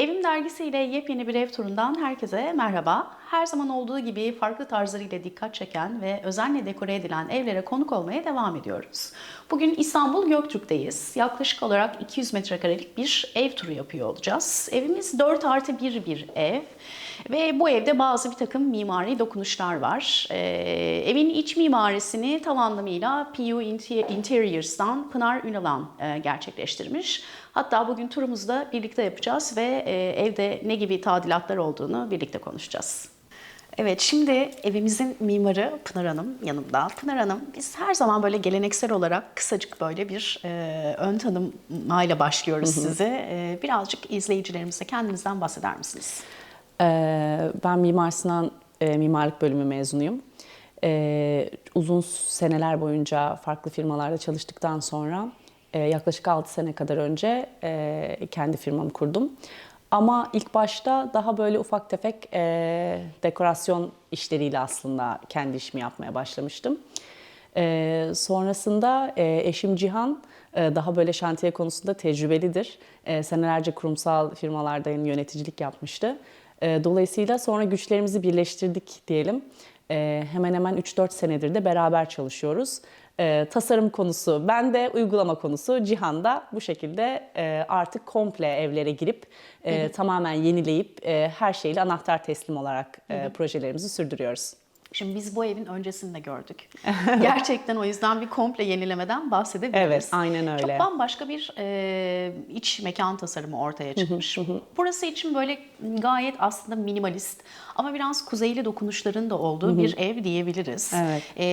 Evim dergisiyle yepyeni bir ev turundan herkese merhaba. Her zaman olduğu gibi farklı tarzlarıyla dikkat çeken ve özenle dekore edilen evlere konuk olmaya devam ediyoruz. Bugün İstanbul Göktürk'teyiz. Yaklaşık olarak 200 metrekarelik bir ev turu yapıyor olacağız. Evimiz 4 artı 1 bir ev. Ve bu evde bazı bir takım mimari dokunuşlar var. Ee, evin iç mimarisini tam anlamıyla PU Inter- Interiors'tan Pınar Ünalan e, gerçekleştirmiş. Hatta bugün turumuzu da birlikte yapacağız ve e, evde ne gibi tadilatlar olduğunu birlikte konuşacağız. Evet, şimdi evimizin mimarı Pınar Hanım yanımda. Pınar Hanım, biz her zaman böyle geleneksel olarak kısacık böyle bir e, ön tanımayla başlıyoruz size. E, birazcık izleyicilerimize kendinizden bahseder misiniz? Ee, Ben Mimar Sinan e, Mimarlık Bölümü mezunuyum. Ee, Uzun seneler boyunca farklı firmalarda çalıştıktan sonra e, yaklaşık 6 sene kadar önce e, kendi firmamı kurdum. Ama ilk başta daha böyle ufak tefek e, dekorasyon işleriyle aslında kendi işimi yapmaya başlamıştım. Ee, sonrasında e, eşim Cihan e, daha böyle şantiye konusunda tecrübelidir. E, senelerce kurumsal firmalarda yöneticilik yapmıştı. E, dolayısıyla sonra güçlerimizi birleştirdik diyelim. E, hemen hemen 3-4 senedir de beraber çalışıyoruz. E, tasarım konusu, ben de uygulama konusu, Cihan da bu şekilde e, artık komple evlere girip e, tamamen yenileyip e, her şeyle anahtar teslim olarak e, projelerimizi sürdürüyoruz. Şimdi biz bu evin öncesini de gördük. Gerçekten o yüzden bir komple yenilemeden bahsedebiliriz. Evet, aynen öyle. Çok bambaşka bir e, iç mekan tasarımı ortaya çıkmış. Burası için böyle gayet aslında minimalist ama biraz kuzeyli dokunuşların da olduğu bir ev diyebiliriz. Evet. E,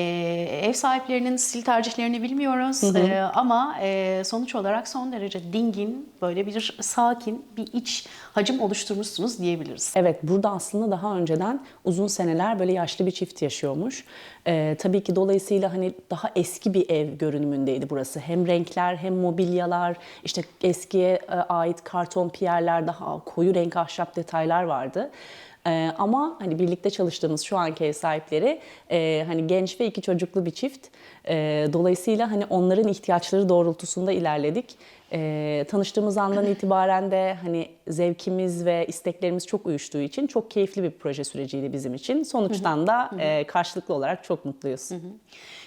ev sahiplerinin stil tercihlerini bilmiyoruz E, ama e, sonuç olarak son derece dingin, böyle bir sakin bir iç hacim oluşturmuşsunuz diyebiliriz. Evet, burada aslında daha önceden uzun seneler böyle yaşlı bir çift yaşıyormuş. Ee, tabii ki dolayısıyla hani daha eski bir ev görünümündeydi burası. Hem renkler hem mobilyalar, işte eskiye e, ait karton piyerler, daha koyu renk ahşap detaylar vardı. Ee, ama hani birlikte çalıştığımız şu anki ev sahipleri e, hani genç ve iki çocuklu bir çift. Ee, dolayısıyla hani onların ihtiyaçları doğrultusunda ilerledik. Ee, tanıştığımız andan itibaren de hani zevkimiz ve isteklerimiz çok uyuştuğu için çok keyifli bir proje süreciydi bizim için. Sonuçtan da e, karşılıklı olarak çok mutluyuz.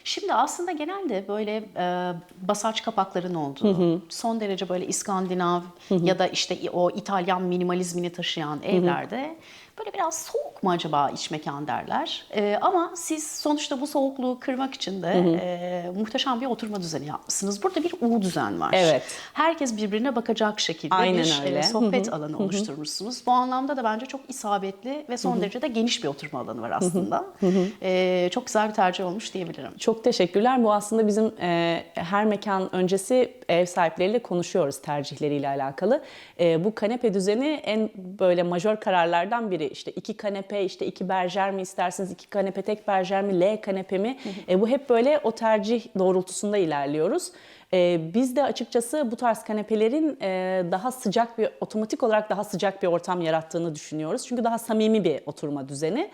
Şimdi aslında genelde böyle e, basaç kapakların olduğu, son derece böyle İskandinav ya da işte o İtalyan minimalizmini taşıyan evlerde böyle biraz soğuk mu acaba iç mekan derler. E, ama siz sonuçta bu soğukluğu kırmak için de e, muhteşem bir oturma düzeni yapmışsınız. Burada bir U düzen var. Evet. Herkes birbirine bakacak şekilde Aynen bir e, öyle. sohbet alanı oluşturmuşsunuz. Bu anlamda da bence çok isabetli ve son derece de geniş bir oturma alanı var aslında. E, çok güzel bir tercih olmuş diyebilirim. Çok teşekkürler. Bu aslında bizim e, her mekan öncesi ev sahipleriyle konuşuyoruz tercihleriyle alakalı. E, bu kanepe düzeni en böyle majör kararlardan biri. İşte iki kanepe, işte iki berjer mi istersiniz, iki kanepe tek berjer mi, L kanepe mi? E, bu hep böyle o tercih doğrultusunda ilerliyoruz. E, biz de açıkçası bu tarz kanepelerin e, daha sıcak bir, otomatik olarak daha sıcak bir ortam yarattığını düşünüyoruz. Çünkü daha samimi bir oturma düzeni.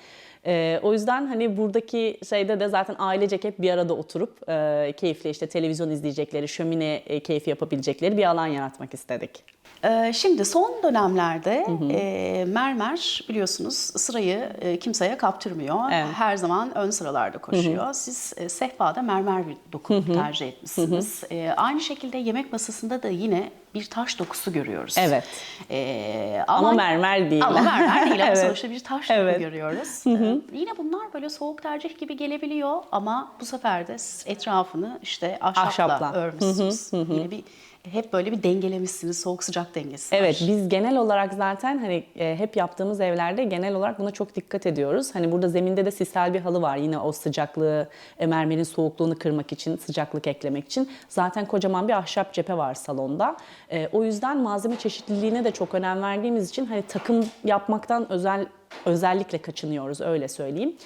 Ee, o yüzden hani buradaki şeyde de zaten ailecek hep bir arada oturup e, keyifli işte televizyon izleyecekleri, şömine e, keyfi yapabilecekleri bir alan yaratmak istedik. Ee, Şimdi son dönemlerde e, mermer biliyorsunuz sırayı e, kimseye kaptırmıyor. Evet. Her zaman ön sıralarda koşuyor. Siz e, sehpada mermer bir doku tercih etmişsiniz. E, aynı şekilde yemek masasında da yine bir taş dokusu görüyoruz. Evet. E, Ama mermer değil. Ama mermer değil ama Evet. sonuçta bir taş Evet. doku görüyoruz. E, yine bunlar böyle soğuk tercih gibi gelebiliyor ama bu sefer de etrafını işte ahşapla, Ahşapla. örmüşsünüz. Yine bir hep böyle bir dengelemişsiniz. Soğuk sıcak dengesi. Evet biz genel olarak zaten hani e, hep yaptığımız evlerde genel olarak buna çok dikkat ediyoruz. Hani burada zeminde de sisal bir halı var. Yine o sıcaklığı, e, mermerin soğukluğunu kırmak için, sıcaklık eklemek için. Zaten kocaman bir ahşap cephe var salonda. E, o yüzden malzeme çeşitliliğine de çok önem verdiğimiz için hani takım yapmaktan özel özellikle kaçınıyoruz öyle söyleyeyim.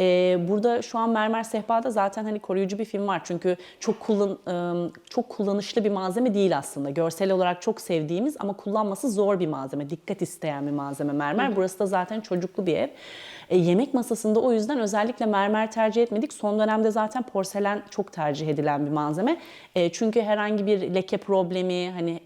Ee, burada şu an mermer sehpada zaten hani koruyucu bir film var çünkü çok kullan ım, çok kullanışlı bir malzeme değil aslında. Görsel olarak çok sevdiğimiz ama kullanması zor bir malzeme, dikkat isteyen bir malzeme mermer. Burası da zaten çocuklu bir ev. E, yemek masasında o yüzden özellikle mermer tercih etmedik. Son dönemde zaten porselen çok tercih edilen bir malzeme. E, çünkü herhangi bir leke problemi hani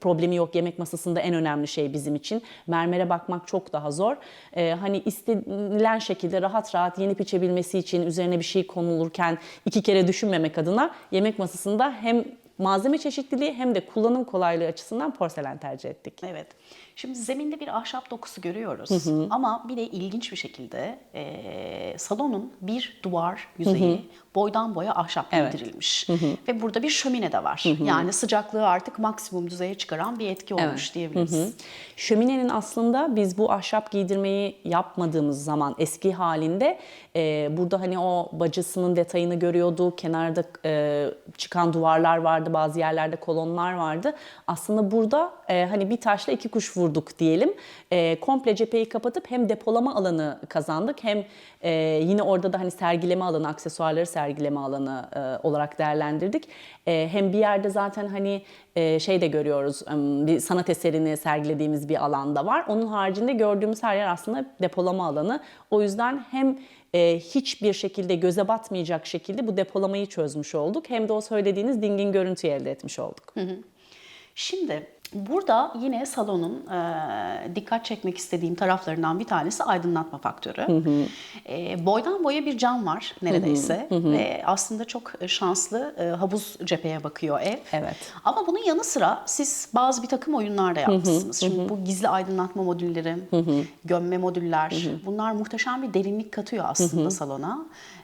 problemi yok. Yemek masasında en önemli şey bizim için. Mermere bakmak çok daha zor. E, hani istenilen şekilde rahat rahat yenip içebilmesi için üzerine bir şey konulurken iki kere düşünmemek adına yemek masasında hem malzeme çeşitliliği hem de kullanım kolaylığı açısından porselen tercih ettik. Evet. Şimdi zeminde bir ahşap dokusu görüyoruz. Ama bir de ilginç bir şekilde e, salonun bir duvar yüzeyi boydan boya ahşap Evet. giydirilmiş. Ve burada bir şömine de var. Yani sıcaklığı artık maksimum düzeye çıkaran bir etki olmuş diyebiliriz. Şöminenin aslında biz bu ahşap giydirmeyi yapmadığımız zaman eski halinde e, burada hani o bacasının detayını görüyorduk. Kenarda e, çıkan duvarlar vardı, bazı yerlerde kolonlar vardı. Aslında burada e, hani bir taşla iki kuş vurduk diyelim. E, komple cepheyi kapatıp hem depolama alanı kazandık hem e, yine orada da hani sergileme alanı, aksesuarları sergileme alanı e, olarak değerlendirdik. E, hem bir yerde zaten hani e, şey de görüyoruz, em, bir sanat eserini sergilediğimiz bir alanda var. Onun haricinde gördüğümüz her yer aslında depolama alanı. O yüzden hem e, hiçbir şekilde göze batmayacak şekilde bu depolamayı çözmüş olduk. Hem de o söylediğiniz dingin görüntüyü elde etmiş olduk. Şimdi burada yine salonun e, dikkat çekmek istediğim taraflarından bir tanesi aydınlatma faktörü. E, boydan boya bir cam var neredeyse ve aslında çok şanslı e, havuz cepheye bakıyor ev. Evet. Ama bunun yanı sıra siz bazı bir takım oyunlar da yapmışsınız. Şimdi bu gizli aydınlatma modülleri, gömme modüller bunlar muhteşem bir derinlik katıyor aslında salona.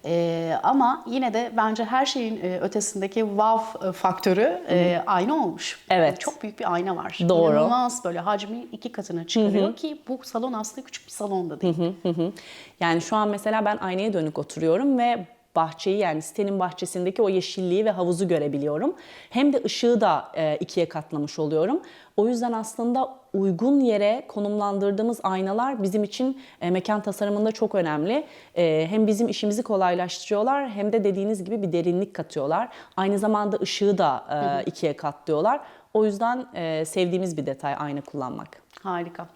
E, ama yine de bence her şeyin e, ötesindeki wow faktörü e, ayna olmuş. Evet. Çok büyük bir ayna var. Doğru. İnanılmaz böyle hacmi iki katına çıkarıyor ki bu salon aslında küçük bir salon da değil. Hı hı. Yani şu an mesela ben aynaya dönük oturuyorum ve bahçeyi yani sitenin bahçesindeki o yeşilliği ve havuzu görebiliyorum. Hem de ışığı da e, ikiye katlamış oluyorum. O yüzden aslında uygun yere konumlandırdığımız aynalar bizim için e, mekan tasarımında çok önemli. E, hem bizim işimizi kolaylaştırıyorlar hem de dediğiniz gibi bir derinlik katıyorlar. Aynı zamanda ışığı da e, ikiye katlıyorlar. O yüzden e, sevdiğimiz bir detay ayna kullanmak. Harika.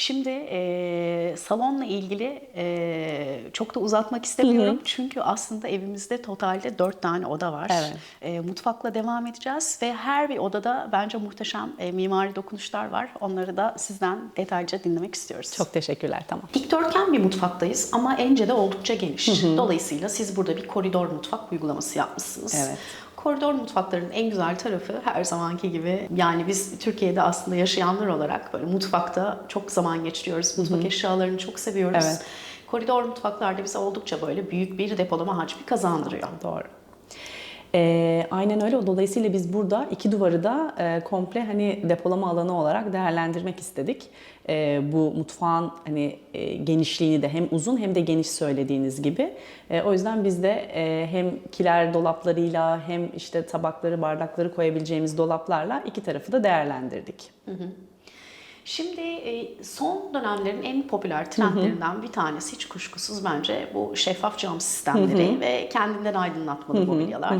Şimdi e, salonla ilgili e, çok da uzatmak istemiyorum. Çünkü aslında evimizde totalde dört tane oda var. Evet. E, mutfakla devam edeceğiz ve her bir odada bence muhteşem e, mimari dokunuşlar var. Onları da sizden detaylıca dinlemek istiyoruz. Çok teşekkürler tamam. Dikdörtgen bir mutfaktayız ama ence de oldukça geniş. Dolayısıyla siz burada bir koridor mutfak uygulaması yapmışsınız. Evet. Koridor mutfakların en güzel tarafı her zamanki gibi yani biz Türkiye'de aslında yaşayanlar olarak böyle mutfakta çok zaman geçiriyoruz. Mutfak eşyalarını çok seviyoruz. Evet. Koridor mutfaklarda bize oldukça böyle büyük bir depolama hacmi kazandırıyor. Doğru. Ee, aynen öyle. Dolayısıyla biz burada iki duvarı da e, komple hani depolama alanı olarak değerlendirmek istedik. E, bu mutfağın hani e, genişliğini de hem uzun hem de geniş söylediğiniz gibi. E, o yüzden biz de e, hem kiler dolaplarıyla hem işte tabakları, bardakları koyabileceğimiz dolaplarla iki tarafı da değerlendirdik. Şimdi e, son dönemlerin en popüler trendlerinden bir tanesi hiç kuşkusuz bence bu şeffaf cam sistemleri ve kendinden aydınlatmalı mobilyalar.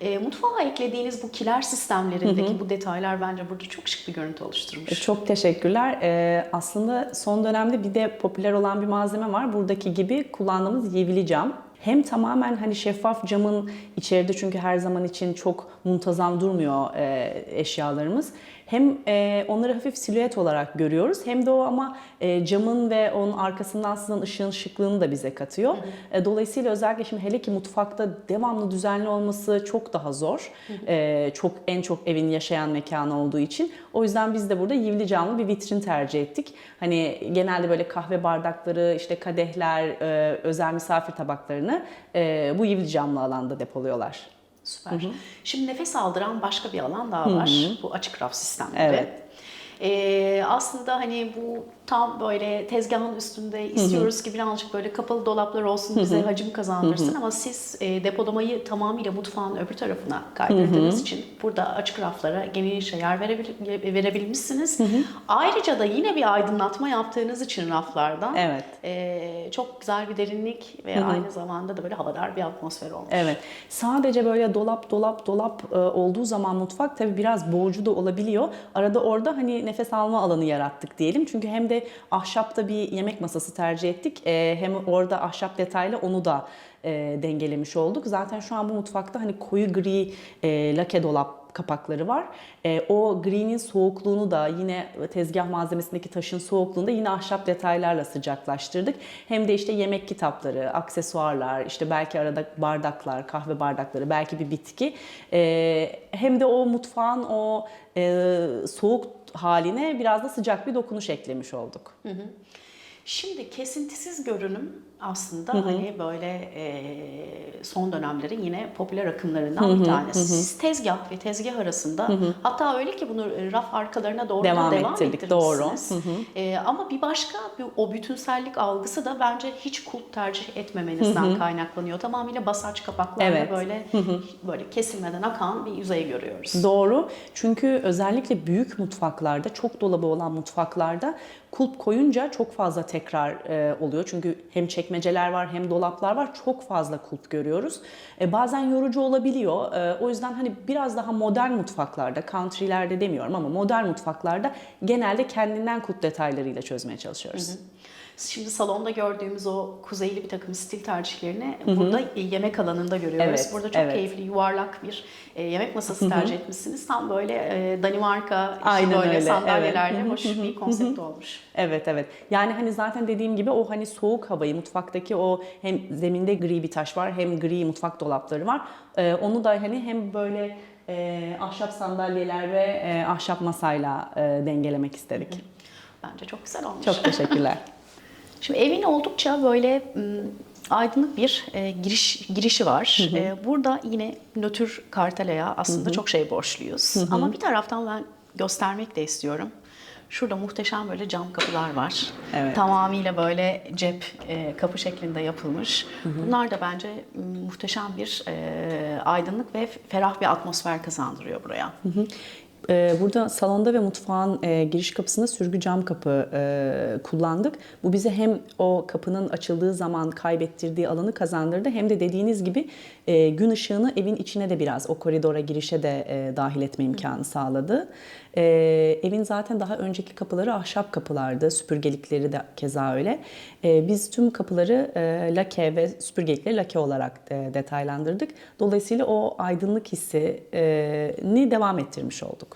E, mutfağa eklediğiniz bu kiler sistemlerindeki bu detaylar bence burada çok şık bir görüntü oluşturmuş. E, Çok teşekkürler. Ee, aslında son dönemde bir de popüler olan bir malzeme var. Buradaki gibi kullandığımız yivli cam. Hem tamamen hani şeffaf camın içeride çünkü her zaman için çok muntazam durmuyor e, eşyalarımız. Hem e, onları hafif silüet olarak görüyoruz hem de o ama e, camın ve onun arkasından sızan ışığın şıklığını da bize katıyor. E, dolayısıyla özellikle şimdi hele ki mutfakta devamlı düzenli olması çok daha zor. E, çok en çok evin yaşayan mekanı olduğu için. O yüzden biz de burada yivli camlı bir vitrin tercih ettik. Hani genelde böyle kahve bardakları, işte kadehler, e, özel misafir tabaklarını e, bu yivli camlı alanda depoluyorlar. Süper. Şimdi nefes aldıran başka bir alan daha var. Bu açık raf sistemleri. Evet. Ee, aslında hani bu tam böyle tezgahın üstünde istiyoruz ki birazcık böyle kapalı dolaplar olsun bize hacim kazandırsın ama siz e, depolamayı tamamıyla mutfağın öbür tarafına kaydırdığınız için burada açık raflara genişçe yer verebil- verebilmişsiniz. Ayrıca da yine bir aydınlatma yaptığınız için raflardan Evet. e, çok güzel bir derinlik ve aynı zamanda da böyle havadar bir atmosfer olmuş. Evet. Sadece böyle dolap dolap dolap e, olduğu zaman mutfak tabii biraz boğucu da olabiliyor. Arada orada hani nefes alma alanı yarattık diyelim. Çünkü hem de ahşapta bir yemek masası tercih ettik. E, hem orada ahşap detaylı onu da e, dengelemiş olduk. Zaten şu an bu mutfakta hani koyu gri e, lake dolap kapakları var. E, o gri'nin soğukluğunu da yine tezgah malzemesindeki taşın soğukluğunu da yine ahşap detaylarla sıcaklaştırdık. Hem de işte yemek kitapları, aksesuarlar, işte belki arada bardaklar, kahve bardakları, belki bir bitki. E, hem de o mutfağın o e, soğuk haline biraz da sıcak bir dokunuş eklemiş olduk. Şimdi kesintisiz görünüm aslında hani böyle e, son dönemlerin yine popüler akımlarından bir tanesi. Siz tezgah ve tezgah arasında hatta öyle ki bunu raf arkalarına doğru Devam devam, ettirdik, ettirmişsiniz. E, ama bir başka bir, o bütünsellik algısı da bence hiç kulp tercih etmemenizden kaynaklanıyor. Tamamıyla basaç kapaklarla Evet. böyle böyle kesilmeden akan bir yüzey görüyoruz. Doğru. Çünkü özellikle büyük mutfaklarda, çok dolabı olan mutfaklarda kulp koyunca çok fazla tekrar e, oluyor. Çünkü hem çekmeceler var hem dolaplar var. Çok fazla kulp görüyoruz. E, bazen yorucu olabiliyor. E, o yüzden hani biraz daha modern mutfaklarda, countrylerde demiyorum ama modern mutfaklarda genelde kendinden kulp detaylarıyla çözmeye çalışıyoruz. Şimdi salonda gördüğümüz o kuzeyli bir takım stil tercihlerini burada yemek alanında görüyoruz. Evet, burada çok evet. keyifli yuvarlak bir e, yemek masası tercih etmişsiniz. Tam böyle e, Danimarka işte böyle öyle, sandalyelerle evet. hoş bir konsept olmuş. Evet evet. Yani hani zaten dediğim gibi o hani soğuk havayı mutfaktaki o hem zeminde gri bir taş var hem gri mutfak dolapları var. Ee, onu da hani hem böyle e, ahşap sandalyeler ve e, ahşap masayla e, dengelemek istedik. Bence çok güzel olmuş. Çok teşekkürler. Şimdi evin oldukça böyle aydınlık bir e, giriş girişi var. E, burada yine nötr kartelaya aslında çok şey borçluyuz. Ama bir taraftan ben göstermek de istiyorum. Şurada muhteşem böyle cam kapılar var. Evet. Tamamıyla böyle cep e, kapı şeklinde yapılmış. Bunlar da bence muhteşem bir e, aydınlık ve ferah bir atmosfer kazandırıyor buraya. Ee, Burada salonda ve mutfağın e, giriş kapısında sürgü cam kapı e, kullandık. Bu bize hem o kapının açıldığı zaman kaybettirdiği alanı kazandırdı hem de dediğiniz gibi e, gün ışığını evin içine de biraz o koridora girişe de dahil etme imkanı sağladı. Evin zaten daha önceki kapıları ahşap kapılardı, süpürgelikleri de keza öyle. Biz tüm kapıları lake ve süpürgelikleri lake olarak detaylandırdık. Dolayısıyla o aydınlık hissini devam ettirmiş olduk.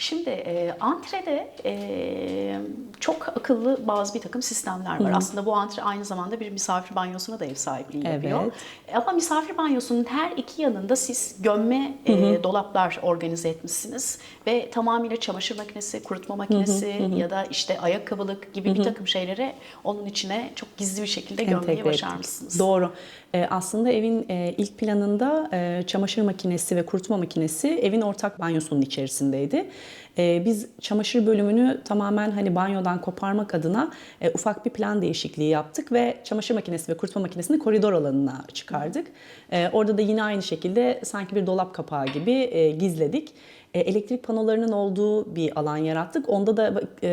Şimdi e, antrede e, çok akıllı bazı bir takım sistemler var. Aslında bu antre aynı zamanda bir misafir banyosuna da ev sahipliği yapıyor. Evet. Ama misafir banyosunun her iki yanında siz gömme e, dolaplar organize etmişsiniz. Ve tamamıyla çamaşır makinesi, kurutma makinesi ya da işte ayakkabılık gibi bir takım şeyleri onun içine çok gizli bir şekilde gömmeyi Entegre ettik. başarmışsınız. Doğru. Ee, aslında evin e, ilk planında e, çamaşır makinesi ve kurutma makinesi evin ortak banyosunun içerisindeydi. Ee, biz çamaşır bölümünü tamamen hani banyodan koparmak adına e, ufak bir plan değişikliği yaptık ve çamaşır makinesi ve kurutma makinesini koridor alanına çıkardık. Ee, orada da yine aynı şekilde sanki bir dolap kapağı gibi e, gizledik. E, elektrik panolarının olduğu bir alan yarattık. Onda da e,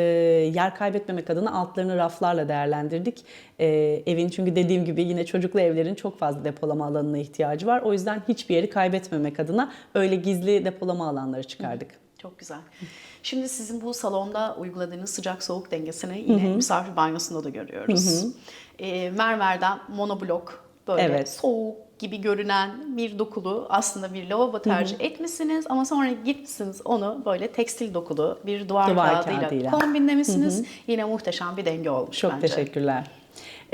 yer kaybetmemek adına altlarını raflarla değerlendirdik. E, evin çünkü dediğim gibi yine çocuklu evlerin çok fazla depolama alanına ihtiyacı var. O yüzden hiçbir yeri kaybetmemek adına öyle gizli depolama alanları çıkardık. Çok güzel. Şimdi sizin bu salonda uyguladığınız sıcak soğuk dengesini yine misafir banyosunda da görüyoruz. E, mermerden monoblok böyle Evet. soğuk gibi görünen bir dokulu aslında bir lavabo tercih etmişsiniz ama sonra gitmişsiniz onu böyle tekstil dokulu bir duvar, Duvar kağıdıyla, kağıdıyla. kombinlemişsiniz. Yine muhteşem bir denge olmuş Çok bence. teşekkürler.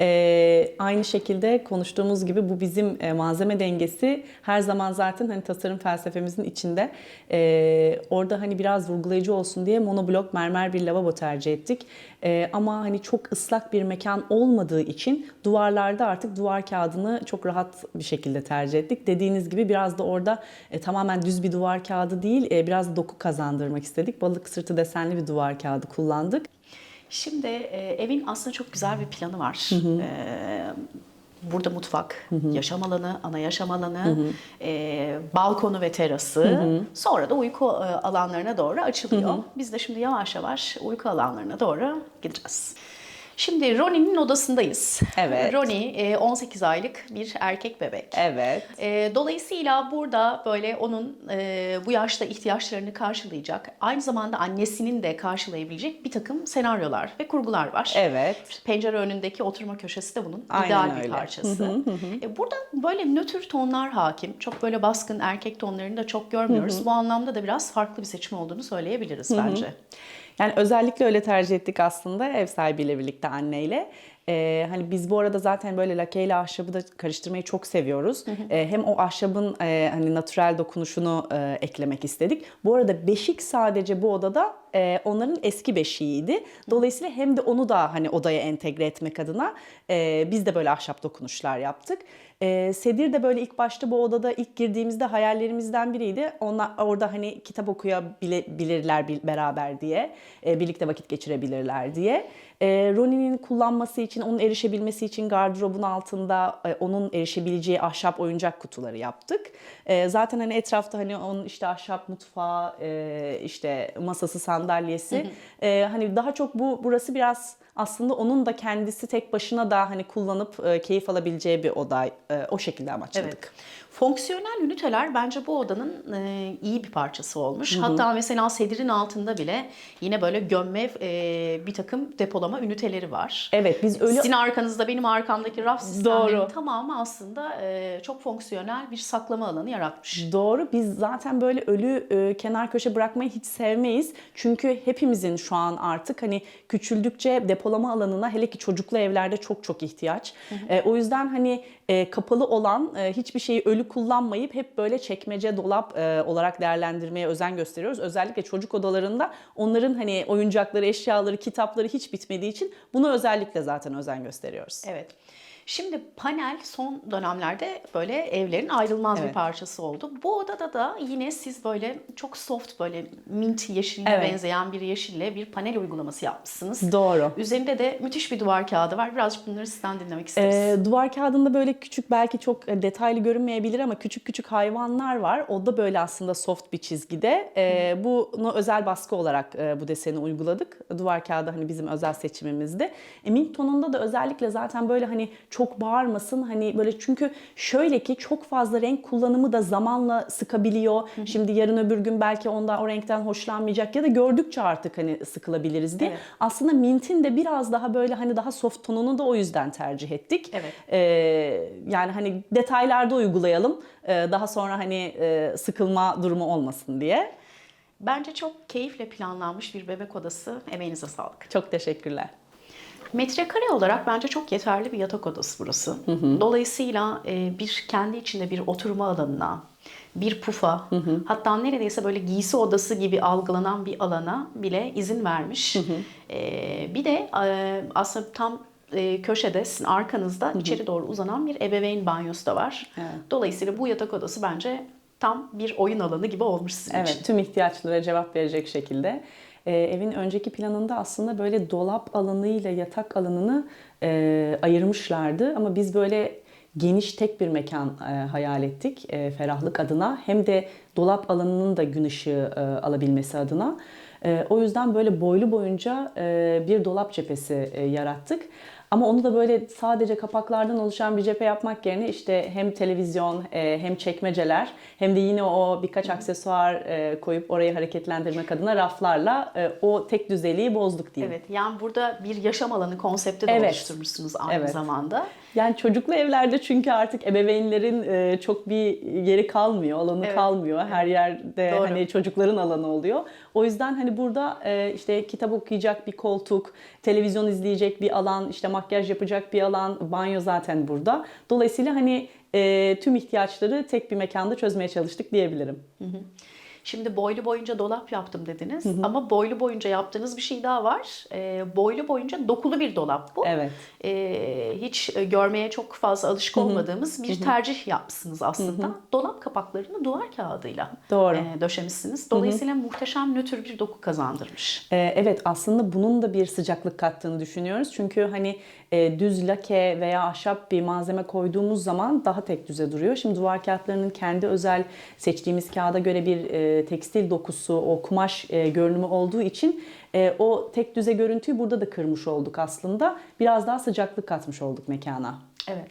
Ee, aynı şekilde konuştuğumuz gibi bu bizim e, malzeme dengesi her zaman zaten hani tasarım felsefemizin içinde. Ee, orada hani biraz vurgulayıcı olsun diye monoblok mermer bir lavabo tercih ettik. Ee, ama hani çok ıslak bir mekan olmadığı için duvarlarda artık duvar kağıdını çok rahat bir şekilde tercih ettik. Dediğiniz gibi biraz da orada e, tamamen düz bir duvar kağıdı değil, e, biraz doku kazandırmak istedik. Balık sırtı desenli bir duvar kağıdı kullandık. Şimdi e, evin aslında çok güzel bir planı var. E, burada mutfak, yaşam alanı, ana yaşam alanı, e, balkonu ve terası. Sonra da uyku e, alanlarına doğru açılıyor. Biz de şimdi yavaş yavaş uyku alanlarına doğru gideceğiz. Şimdi Ronnie'nin odasındayız. Evet. Ronnie e, 18 aylık bir erkek bebek. Evet. E, Dolayısıyla burada böyle onun e, bu yaşta ihtiyaçlarını karşılayacak, aynı zamanda annesinin de karşılayabilecek bir takım senaryolar ve kurgular var. Evet. Pencere önündeki oturma köşesi de bunun Aynen ideal bir öyle. parçası. E, Burada böyle nötr tonlar hakim. Çok böyle baskın erkek tonlarını da çok görmüyoruz. Bu anlamda da biraz farklı bir seçim olduğunu söyleyebiliriz bence. Yani özellikle öyle tercih ettik aslında ev sahibiyle birlikte anneyle. Ee, hani biz bu arada zaten böyle lake ile ahşabı da karıştırmayı çok seviyoruz. Ee, hem o ahşabın e, hani natürel dokunuşunu e, eklemek istedik. Bu arada beşik sadece bu odada e, onların eski beşiğiydi. Dolayısıyla hem de onu da hani odaya entegre etmek adına e, biz de böyle ahşap dokunuşlar yaptık. E, Sedir de böyle ilk başta bu odada ilk girdiğimizde hayallerimizden biriydi. Onlar orada hani kitap okuyabilirler bil- beraber diye, e, birlikte vakit geçirebilirler diye. E, Ronnie'nin kullanması için, onun erişebilmesi için gardırobun altında e, onun erişebileceği ahşap oyuncak kutuları yaptık. E, zaten hani etrafta hani onun işte ahşap mutfağı, e, işte masası, sandalyesi. E, hani daha çok bu burası biraz aslında onun da kendisi tek başına da hani kullanıp e, keyif alabileceği bir oda. E, o şekilde amaçladık. Evet. Fonksiyonel üniteler bence bu odanın e, iyi bir parçası olmuş. Hatta mesela sedirin altında bile yine böyle gömme e, bir takım depolama üniteleri var. Evet biz öyle Sizin arkanızda benim arkamdaki raf sistemlerinin Doğru. tamamı aslında e, çok fonksiyonel bir saklama alanı yaratmış. Doğru. Biz zaten böyle ölü e, kenar köşe bırakmayı hiç sevmeyiz. Çünkü hepimizin şu an artık hani küçüldükçe depolama alanına hele ki çocuklu evlerde çok çok ihtiyaç. E, o yüzden hani e, kapalı olan e, hiçbir şeyi ölü kullanmayıp hep böyle çekmece dolap e, olarak değerlendirmeye özen gösteriyoruz. Özellikle çocuk odalarında onların hani oyuncakları, eşyaları, kitapları hiç bitmediği için buna özellikle zaten özen gösteriyoruz. Evet. Şimdi panel son dönemlerde böyle evlerin ayrılmaz bir Evet. parçası oldu. Bu odada da yine siz böyle çok soft böyle mint yeşiline Evet. benzeyen bir yeşille bir panel uygulaması yapmışsınız. Doğru. Üzerinde de müthiş bir duvar kağıdı var. Birazcık bunları sizden dinlemek isteriz. Ee, duvar kağıdında böyle küçük belki çok e, detaylı görünmeyebilir ama küçük küçük hayvanlar var. O da böyle aslında soft bir çizgide. Ee, bunu özel baskı olarak e, bu deseni uyguladık. Duvar kağıdı hani bizim özel seçimimizdi. E, mint tonunda da özellikle zaten böyle hani çok bağırmasın hani böyle çünkü şöyle ki çok fazla renk kullanımı da zamanla sıkabiliyor. Şimdi yarın öbür gün belki ondan o renkten hoşlanmayacak ya da gördükçe artık hani sıkılabiliriz diye. Evet. Aslında mintin de biraz daha böyle hani daha soft tonunu da o yüzden tercih ettik. Evet. Ee, yani hani detaylarda uygulayalım. Ee, daha sonra hani e, sıkılma durumu olmasın diye. Bence çok keyifle planlanmış bir bebek odası. Emeğinize sağlık. Çok teşekkürler. Metrekare olarak bence çok yeterli bir yatak odası burası. Dolayısıyla e, bir kendi içinde bir oturma alanına, bir pufa, hatta neredeyse böyle giysi odası gibi algılanan bir alana bile izin vermiş. E, bir de e, aslında tam e, köşede sizin arkanızda içeri doğru uzanan bir ebeveyn banyosu da var. Evet. Dolayısıyla bu yatak odası bence tam bir oyun alanı gibi olmuş sizin için. Evet, tüm ihtiyaçlara cevap verecek şekilde. Ee, evin önceki planında aslında böyle dolap alanıyla yatak alanını e, ayırmışlardı ama biz böyle geniş tek bir mekan e, hayal ettik e, ferahlık adına hem de dolap alanının da gün ışığı e, alabilmesi adına. E, o yüzden böyle boylu boyunca e, bir dolap cephesi e, yarattık. Ama onu da böyle sadece kapaklardan oluşan bir cephe yapmak yerine işte hem televizyon e, hem çekmeceler hem de yine o birkaç aksesuar e, koyup orayı hareketlendirmek adına raflarla e, o tek düzeliği bozduk diyeyim. Evet, yani burada bir yaşam alanı konsepti de Evet. oluşturmuşsunuz aynı Evet. zamanda. Yani çocuklu evlerde çünkü artık ebeveynlerin e, çok bir yeri kalmıyor, alanı Evet. kalmıyor. Her yerde Doğru. hani çocukların alanı oluyor. O yüzden hani burada e, işte kitap okuyacak bir koltuk, televizyon izleyecek bir alan, işte makyaj yapacak bir alan, banyo zaten burada. Dolayısıyla hani e, tüm ihtiyaçları tek bir mekanda çözmeye çalıştık diyebilirim. Şimdi boylu boyunca dolap yaptım dediniz ama boylu boyunca yaptığınız bir şey daha var. Ee, boylu boyunca dokulu bir dolap bu. Evet. Ee, hiç e, görmeye çok fazla alışık olmadığımız bir tercih yapmışsınız aslında. Dolap kapaklarını duvar kağıdıyla Doğru. e, döşemişsiniz. Dolayısıyla muhteşem nötr bir doku kazandırmış. Ee, Evet aslında bunun da bir sıcaklık kattığını düşünüyoruz. Çünkü hani e, düz lake veya ahşap bir malzeme koyduğumuz zaman daha tek düze duruyor. Şimdi duvar kağıtlarının kendi özel seçtiğimiz kağıda göre bir e, e, tekstil dokusu, o kumaş e, görünümü olduğu için e, o tek düze görüntüyü burada da kırmış olduk aslında. Biraz daha sıcaklık katmış olduk mekana. Evet.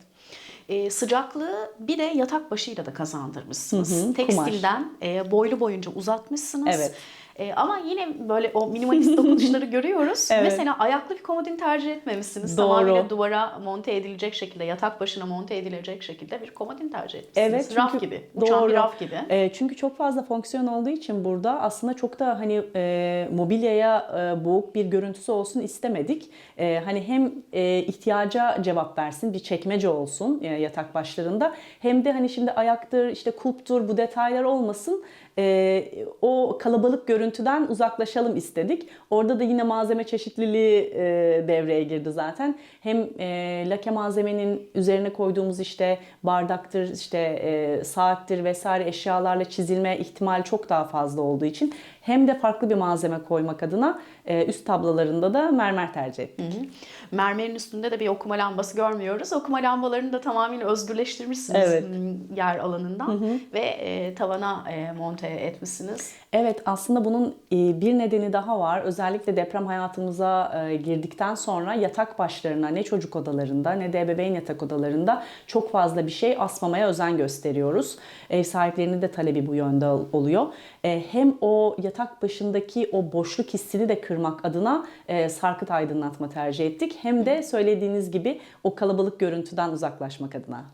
Ee, sıcaklığı bir de yatak başıyla da kazandırmışsınız. Hı hı, Tekstilden e, boylu boyunca uzatmışsınız. Evet. E, ama yine böyle o minimalist dokunuşları görüyoruz. Evet. Mesela ayaklı bir komodin tercih etmemişsiniz. Doğru. Tamamıyla duvara monte edilecek şekilde, yatak başına monte edilecek şekilde bir komodin tercih etmişsiniz. Evet, raf çünkü- gibi, uçan bir doğru. raf gibi. E, çünkü çok fazla fonksiyon olduğu için burada aslında çok da hani e, mobilyaya e, boğuk bir görüntüsü olsun istemedik. E, hani hem e, ihtiyaca cevap versin, bir çekmece olsun e, yatak başlarında hem de hani şimdi ayaktır, işte kulptur bu detaylar olmasın. E, o kalabalık görüntüden uzaklaşalım istedik. Orada da yine malzeme çeşitliliği e, devreye girdi zaten. Hem e, lake malzemenin üzerine koyduğumuz işte bardaktır, işte e, saattir vesaire eşyalarla çizilme ihtimali çok daha fazla olduğu için hem de farklı bir malzeme koymak adına e, üst tablolarında da mermer tercih ettik. Mermerin üstünde de bir okuma lambası görmüyoruz. Okuma lambalarını da tamamen özgürleştirmişsiniz Evet. yer alanından ve e, tavana e, monte etmişsiniz. Evet aslında bunun e, bir nedeni daha var. Özellikle deprem hayatımıza e, girdikten sonra yatak başlarına ne çocuk odalarında ne de ebeveyn yatak odalarında çok fazla bir şey asmamaya özen gösteriyoruz. Ev sahiplerinin de talebi bu yönde ol- oluyor. E, Hem o yatak başındaki o boşluk hissini de kırmak adına e, sarkıt aydınlatma tercih ettik. Hem de söylediğiniz gibi o kalabalık görüntüden uzaklaşmak adına.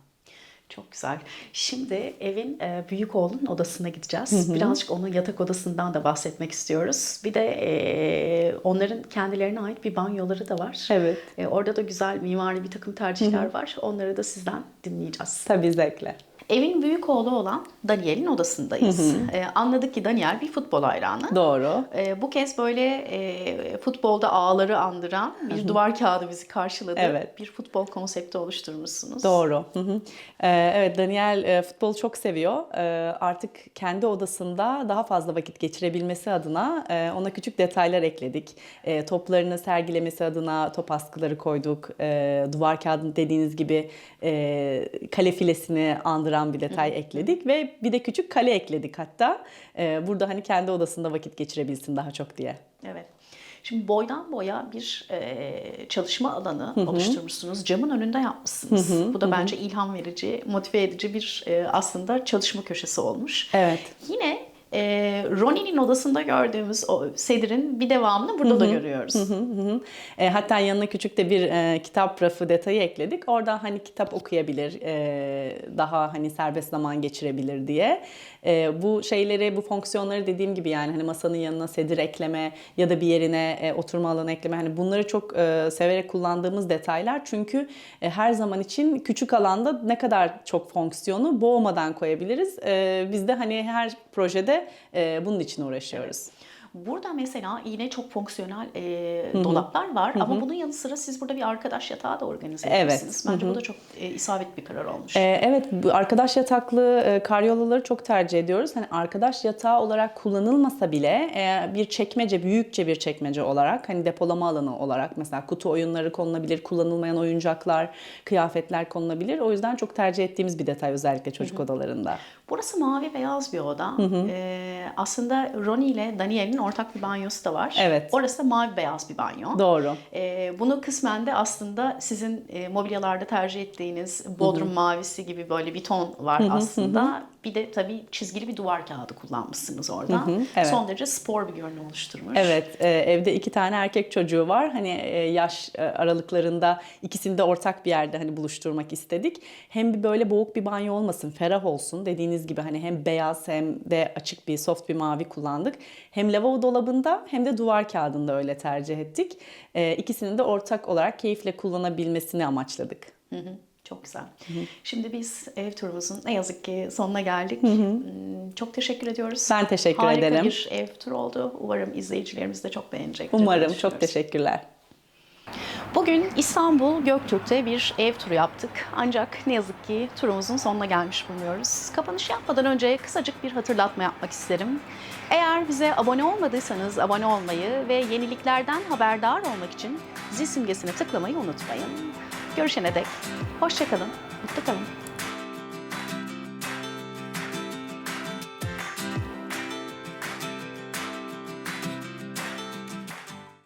Çok güzel. Şimdi evin e, büyük oğlunun odasına gideceğiz. Birazcık onun yatak odasından da bahsetmek istiyoruz. Bir de e, onların kendilerine ait bir banyoları da var. Evet. E, orada da güzel mimari bir takım tercihler var. Onları da sizden dinleyeceğiz. Tabii zevkle. Evin büyük oğlu olan Daniel'in odasındayız. E, anladık ki Daniel bir futbol hayranı. Doğru. E, bu kez böyle e, futbolda ağları andıran bir duvar kağıdı bizi karşıladı. Evet. Bir futbol konsepti oluşturmuşsunuz. Doğru. Hı hı. Ee, evet Daniel e, futbolu çok seviyor. Ee, artık kendi odasında daha fazla vakit geçirebilmesi adına e, ona küçük detaylar ekledik. E, toplarını sergilemesi adına top askıları koyduk. E, duvar kağıdını dediğiniz gibi e, kale filesini andıran bir detay ekledik ve bir de küçük kale ekledik hatta. E, burada hani kendi odasında vakit geçirebilsin daha çok diye. Evet. Şimdi boydan boya bir e, çalışma alanı oluşturmuşsunuz. Camın önünde yapmışsınız. Bu da bence ilham verici, motive edici bir e, aslında çalışma köşesi olmuş. Evet. Yine e, Ronnie'nin odasında gördüğümüz o sedirin bir devamını burada da görüyoruz. Hı hı. E, hatta yanına küçük de bir e, kitap rafı detayı ekledik. Orada hani kitap okuyabilir, e, daha hani serbest zaman geçirebilir diye. E, bu şeyleri, bu fonksiyonları dediğim gibi yani hani masanın yanına sedir ekleme ya da bir yerine e, oturma alanı ekleme hani bunları çok e, severek kullandığımız detaylar. Çünkü e, her zaman için küçük alanda ne kadar çok fonksiyonu boğmadan koyabiliriz. E, biz de hani her projede e, bunun için uğraşıyoruz. Burada mesela yine çok fonksiyonel e, dolaplar var ama bunun yanı sıra siz burada bir arkadaş yatağı da organize Evet. etmişsiniz. Bence bu da çok e, isabet bir karar olmuş. Ee, evet, bu arkadaş yataklı e, karyolaları çok tercih ediyoruz. Hani arkadaş yatağı olarak kullanılmasa bile e, bir çekmece, büyükçe bir çekmece olarak, hani depolama alanı olarak mesela kutu oyunları konulabilir, kullanılmayan oyuncaklar, kıyafetler konulabilir. O yüzden çok tercih ettiğimiz bir detay özellikle çocuk odalarında. Burası mavi beyaz bir oda. Ee, aslında Ronnie ile Daniel'in ortak bir banyosu da var. Evet. Orası da mavi beyaz bir banyo. Doğru. Ee, bunu kısmen de aslında sizin e, mobilyalarda tercih ettiğiniz bodrum mavisi gibi böyle bir ton var aslında. Bir de tabii çizgili bir duvar kağıdı kullanmışsınız orada. evet. Son derece spor bir görünüm oluşturmuş. Evet, e, evde iki tane erkek çocuğu var. Hani e, yaş e, aralıklarında ikisini de ortak bir yerde hani buluşturmak istedik. Hem bir böyle boğuk bir banyo olmasın, ferah olsun. Dediğiniz gibi hani hem beyaz hem de açık bir soft bir mavi kullandık. Hem lavabo dolabında hem de duvar kağıdında öyle tercih ettik. E, ikisini de ortak olarak keyifle kullanabilmesini amaçladık. Hı hı, Çok güzel. Şimdi biz ev turumuzun ne yazık ki sonuna geldik. Hmm, Çok teşekkür ediyoruz. Ben teşekkür Harika ederim. bir ev turu oldu. Umarım izleyicilerimiz de çok beğenecektir. Umarım. Çok teşekkürler. Bugün İstanbul Göktürk'te bir ev turu yaptık. Ancak ne yazık ki turumuzun sonuna gelmiş bulunuyoruz. Kapanış yapmadan önce kısacık bir hatırlatma yapmak isterim. Eğer bize abone olmadıysanız abone olmayı ve yeniliklerden haberdar olmak için zil simgesine tıklamayı unutmayın. Görüşene dek hoşçakalın, mutlu kalın.